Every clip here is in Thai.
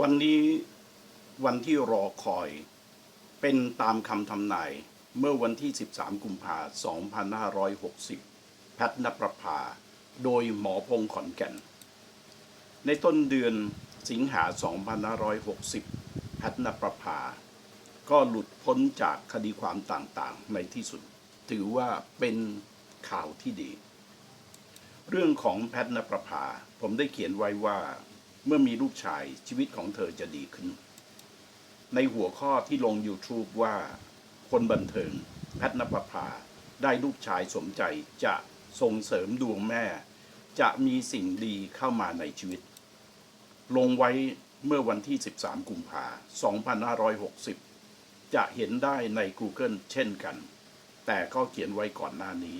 วันนี้วันที่รอคอยเป็นตามคำทำนายเมื่อวันที่ 13 กุมภาพันธ์2560 แพทย์นประภา โดยหมอพงศ์ขอนแก่น ในต้นเดือนสิงหา 2560 แพทย์นประภา ก็หลุดพ้นจากคดีความต่างๆ ในที่สุด ถือว่าเป็นข่าวที่ดี เรื่องของแพทย์นประภา ผมได้เขียนไว้ว่า เมื่อมีลูกชายชีวิตของเธอจะดีขึ้น ในหัวข้อที่ลง YouTube ว่าคนบันเทิงแพทนประภาได้ลูกชายสมใจจะส่งเสริมดวงแม่ จะมีสิ่งดีเข้ามาในชีวิต ลงไว้เมื่อวันที่ 13 กุมภา2560 จะเห็นได้ใน Google เช่นกัน แต่ก็เขียนไว้ก่อนหน้านี้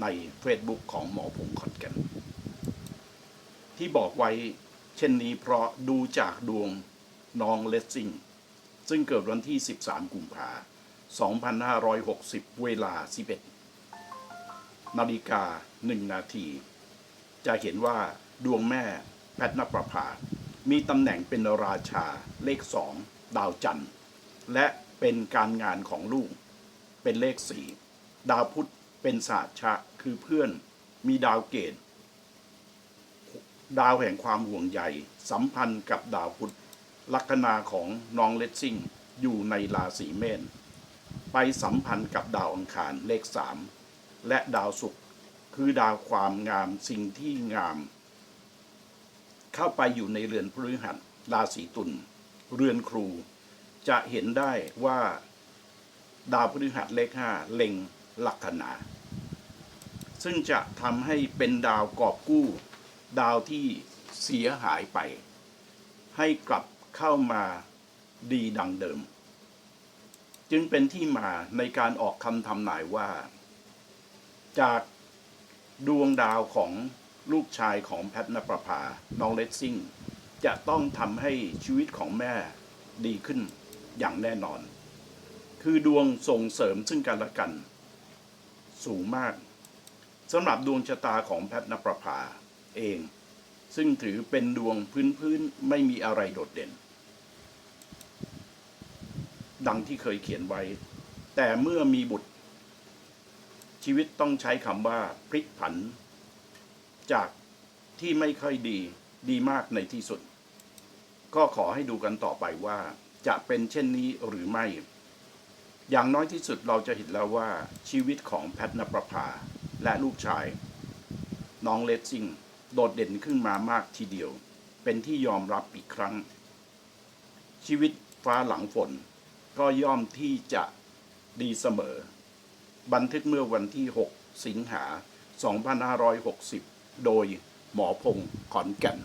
ใน Facebook ของหมอผงขอนแก่นที่บอกไว้ เช่นนี้เพราะดูจากดวงน้องเลสซิงซึ่งเกิดวันที่ 13 กุมภา2560 เวลา 11 นาฬิกา 1 นาที จะเห็นว่าดวงแม่แพทนประภา มีตำแหน่งเป็นราชาเลขสองดาวจันทร์ และเป็นการงานของลูก เป็นเลขสี่ดาวพุธเป็นศาสชะ คือเพื่อน มีดาวเกต ดาวแห่งความห่วงใยสัมพันธ์กับดาวพุธลัคนาของน้องเลสซิ่งอยู่ในราศีเมษไปสัมพันธ์กับดาวอังคารเลขสามและดาวศุกร์คือดาวความงามสิ่งที่งาม เข้าไปอยู่ในเรือนพฤหัสราศีตุลเรือนครู จะเห็นได้ว่า ดาวพฤหัสเลขห้าเล็งลัคนา ซึ่งจะทำให้เป็นดาวกอบกู้ ดาวที่เสียหายไป ให้กลับเข้ามาดีดังเดิม จึงเป็นที่มาในการออกคำทำนายว่า จากดวงดาวของลูกชายของแพทนประภา น้องเลสซิ่ง จะต้องทำให้ชีวิตของแม่ดีขึ้นอย่างแน่นอน คือดวงส่งเสริมซึ่งกันและกัน สูงมากสำหรับดวงชะตาของแพทนประภา เอง ซึ่งถือเป็นดวงพื้นๆไม่มีอะไรโดดเด่น ดังที่เคยเขียนไว้ แต่เมื่อมีบุตร ชีวิตต้องใช้คำว่าพลิกผัน จากที่ไม่ค่อยดีดีมากในที่สุด ก็ขอให้ดูกันต่อไปว่า จะเป็นเช่นนี้หรือไม่ อย่างน้อยที่สุดเราจะเห็นแล้วว่าชีวิตของแพทนประภาและลูกชาย น้องเลสซิง โดดเด่นขึ้นมามากทีเดียว เป็นที่ยอมรับอีกครั้ง ชีวิตฟ้าหลังฝน ก็ย่อมที่จะดีเสมอ บันทึกเมื่อวันที่ 6 สิงหา 2560 โดยหมอพงศ์ขอนแก่น